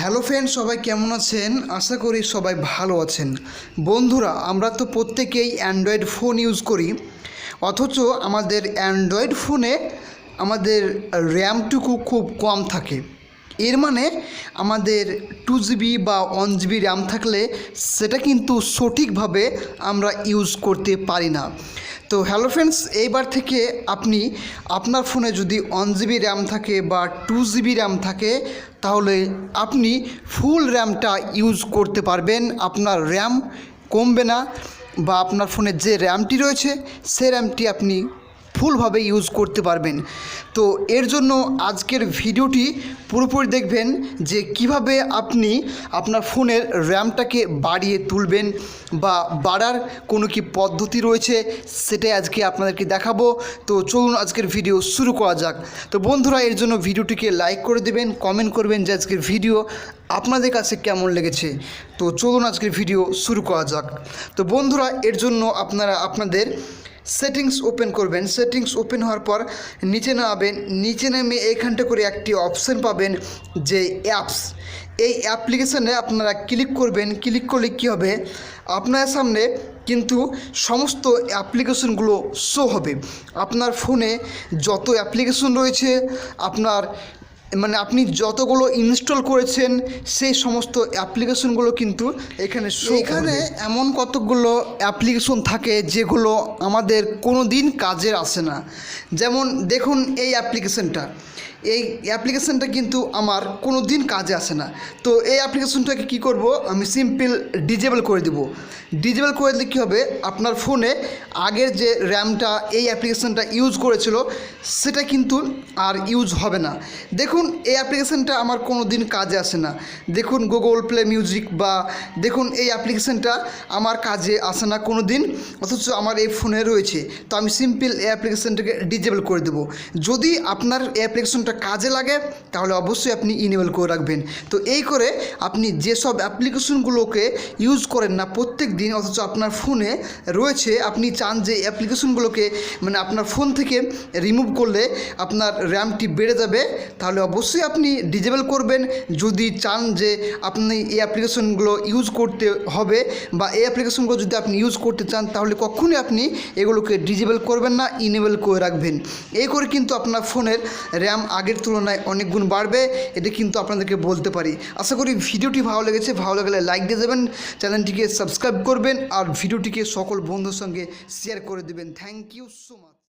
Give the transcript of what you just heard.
Hello friend, সবাই কেমন আছেন? আশা করি সবাই ভালো আছেন। বন্ধুরা, আমরা তো প্রত্যেকেই অ্যান্ড্রয়েড ফোন ইউজ করি। অথচ আমাদের অ্যান্ড্রয়েড ফোনে আমাদের র্যামটুকু খুব কম থাকে। এর মানে আমাদের টু জিবি বা ওয়ান জিবি র্যাম থাকলে সেটা কিন্তু সঠিকভাবে আমরা ইউজ করতে পারি না। তো হ্যালো ফ্রেন্ডস এইবার থেকে আপনি আপনার ফোনে যদি ওয়ান জিবি র্যাম থাকে বা টু জিবি র্যাম থাকে, তাহলে আপনি ফুল র্যামটা ইউজ করতে পারবেন। আপনার র্যাম কমবে না বা আপনার ফোনে যে র্যামটি রয়েছে, সে র্যামটি আপনি ফুলভাবে ইউজ করতে পারবেন। তো এর জন্য আজকের ভিডিওটি পুরোপুরি দেখবেন যে কীভাবে আপনি আপনার ফোনের র্যামটাকে বাড়িয়ে তুলবেন বা বাড়ার কোনো কি পদ্ধতি রয়েছে সেটাই আজকে আপনাদেরকে দেখাবো। তো চলুন আজকের ভিডিও শুরু করা যাক। তো বন্ধুরা, এর জন্য ভিডিওটিকে লাইক করে দেবেন কমেন্ট করবেন যে আজকের ভিডিও আপনাদের কাছে কেমন লেগেছে। তো চলুন আজকের ভিডিও শুরু করা যাক। তো বন্ধুরা, এর জন্য আপনারা, আপনাদের সেটিংস ওপেন করবেন। সেটিংস ওপেন হওয়ার পর নিচে নামাবেন, নিচে নেমে এইখানটা করে একটি অপশান পাবেন যে অ্যাপস। এই অ্যাপ্লিকেশানে আপনারা ক্লিক করবেন। ক্লিক করলে কী হবে? আপনার সামনে কিন্তু সমস্ত অ্যাপ্লিকেশনগুলো শো হবে। আপনার ফোনে যত অ্যাপ্লিকেশন রয়েছে, আপনার মানে আপনি যতগুলো ইনস্টল করেছেন, সেই সমস্ত অ্যাপ্লিকেশনগুলো কিন্তু এখানে এখানে এমন কতগুলো অ্যাপ্লিকেশন থাকে যেগুলো আমাদের কোনো দিন কাজের আসে না। যেমন দেখুন এই অ্যাপ্লিকেশনটা এই অ্যাপ্লিকেশনটা কিন্তু আমার কোনো দিন কাজে আসে না। তো এই অ্যাপ্লিকেশনটাকে কি করব? আমি সিম্পল ডিজেবল করে দেব। ডিজেবল করে দিলে কী হবে? আপনার ফোনে আগের যে র্যামটা এই অ্যাপ্লিকেশনটা ইউজ করেছিল, সেটা কিন্তু আর ইউজ হবে না। দেখুন, এই অ্যাপ্লিকেশনটা আমার কোনো দিন কাজে আসে না। দেখুন গুগল প্লে মিউজিক বা দেখুন, এই অ্যাপ্লিকেশনটা আমার কাজে আসে না কোনো দিন অথচ আমার এই ফোনে রয়েছে। তো আমি সিম্পল এই অ্যাপ্লিকেশানটাকে ডিজেবল করে দেবো। যদি আপনার অ্যাপ্লিকেশনটা কাজে লাগে, তাহলে অবশ্যই আপনি ইনেবল করে রাখবেন। তো এই করে আপনি যেসব অ্যাপ্লিকেশনগুলোকে ইউজ করেন না প্রত্যেক দিন অথচ আপনার ফোনে রয়েছে, আপনি চান যে অ্যাপ্লিকেশনগুলোকে মানে আপনার ফোন থেকে রিমুভ করলে আপনার র্যামটি বেড়ে যাবে, তাহলে অবশ্যই আপনি ডিজেবল করবেন। যদি চান যে আপনি এই অ্যাপ্লিকেশনগুলো ইউজ করতে হবে বা এই অ্যাপ্লিকেশনগুলো যদি আপনি ইউজ করতে চান, তাহলে কখনোই আপনি এগুলোকে ডিজেবল করবেন না ইনেবল করে রাখবেন। এই করে কিন্তু আপনার ফোনের র্যাম আগের তুলনায় অনেক গুণ বাড়বে, এটা কিন্তু আপনাদেরকে বলতে পারি। আশা করি ভিডিওটি ভালো লেগেছে, ভালো লাগলে লাইক দিয়ে দেবেন, চ্যানেলটিকে সাবস্ক্রাইব করবেন, আর ভিডিওটিকে সকল বন্ধুর সঙ্গে শেয়ার করে দেবেন। Thank you so much